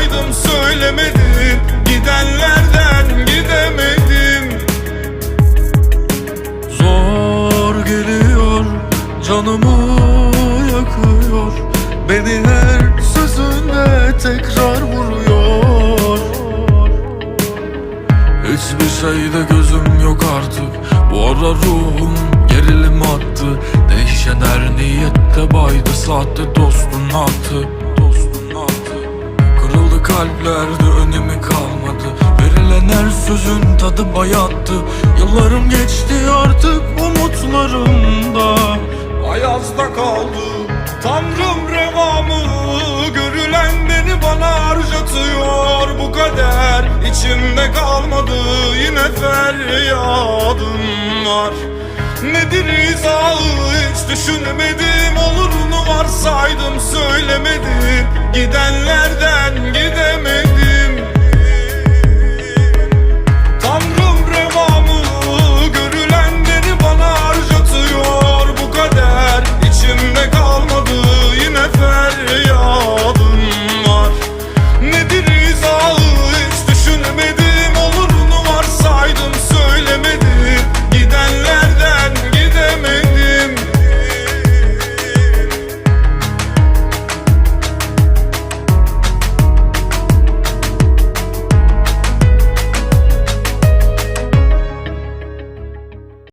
Arasaydım söylemedim. Gidenlerden gidemedim. Zor geliyor Canımı yakıyor. Beni her sözünde tekrar vuruyor. Hiçbir şeyde gözüm yok artık. Bu ara ruhum gerilim attı. Kalplerde önemi kalmadı. Verilen her sözün tadı bayattı. Yıllarım geçti artık umutlarımda. Ayazda kaldı Tanrım revamı. Görülen beni bana harcatıyor. Bu kader içimde kalmadı. Yine feryadım var. Nedir izahı hiç düşünmedim Olurunu varsaydım söylemedim. Gidenlerden